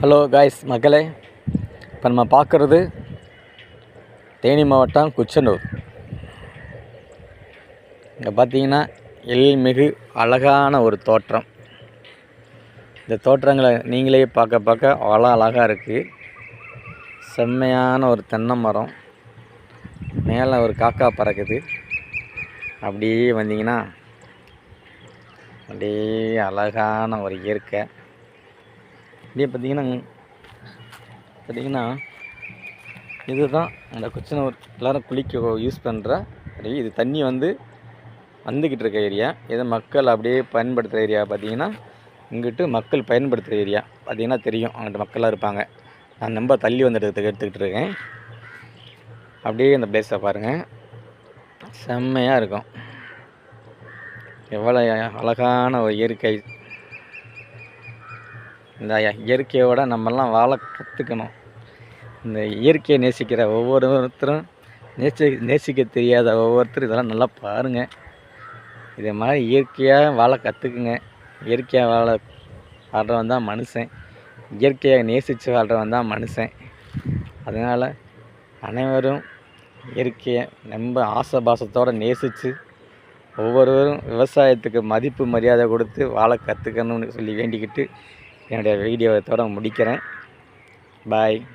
Hello guys மக்களே இப்போ நம்ம பார்க்குறது தேனி மாவட்டம் குச்சனூர். இங்கே பார்த்தீங்கன்னா எழில்மிகு அழகான ஒரு தோற்றம். இந்த தோற்றங்களை நீங்களே பார்க்க பார்க்க அவ்வளோ அழகாக இருக்குது செம்மையான ஒரு தென்னை மரம். மேலே ஒரு காக்கா பறக்குது. அப்படியே வந்தீங்கன்னா அப்படியே அழகான ஒரு இயற்கை. அப்படியே பார்த்தீங்கன்னா பார்த்தீங்கன்னா இதுதான் அந்த குச்சனூர் எல்லோரும் குளிக்க யூஸ் பண்ணுற இது தண்ணி வந்து வந்துக்கிட்டு இருக்க ஏரியா இதை மக்கள் அப்படியே பயன்படுத்துகிற ஏரியா பார்த்தீங்கன்னா இங்கிட்டு மக்கள் பயன்படுத்துகிற ஏரியா பார்த்தீங்கன்னா தெரியும் அங்கிட்ட மக்களாக இருப்பாங்க. நான் ரொம்ப தள்ளி வந்து எடுத்துக்கிட்டு இருக்கேன். அப்படியே இந்த பிளேஸை பாருங்கள் செம்மையாக இருக்கும். எவ்வளோ அழகான ஒரு இயற்கை இந்த இயற்கையோட நம்மெல்லாம் வாழ கற்றுக்கணும் இந்த இயற்கையை நேசிக்கிற ஒவ்வொருத்தரும் நேசி நேசிக்க தெரியாத ஒவ்வொருத்தரும் இதெல்லாம் நல்லா பாருங்கள் இதே மாதிரி இயற்கையாக வாழ கற்றுக்குங்க இயற்கையாக வாழ வாழ்கிறவன் தான் மனுஷன். இயற்கையை நேசித்து வாழ்கிறவன் தான் மனுஷன். அதனால் அனைவரும் இயற்கையை ரொம்ப ஆசபாசத்தோடு நேசித்து ஒவ்வொருவரும் விவசாயத்துக்கு மதிப்பு மரியாதை கொடுத்து வாழ கற்றுக்கணும்னு சொல்லி வேண்டிக்கிட்டு என்னுடைய வீடியோவை முடிக்கிறேன். பாய்.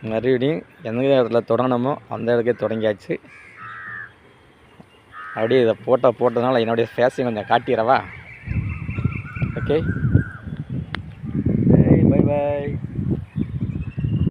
மறுபடியும் எந்த இடத்துல தொடங்கணுமோ அந்த இடத்துக்கே தொடங்கியாச்சு. அப்படியே இதை போட்டோ போட்டதுனால என்னுடைய ஃபேஸையும் கொஞ்சம் காட்டிடவா ஓகே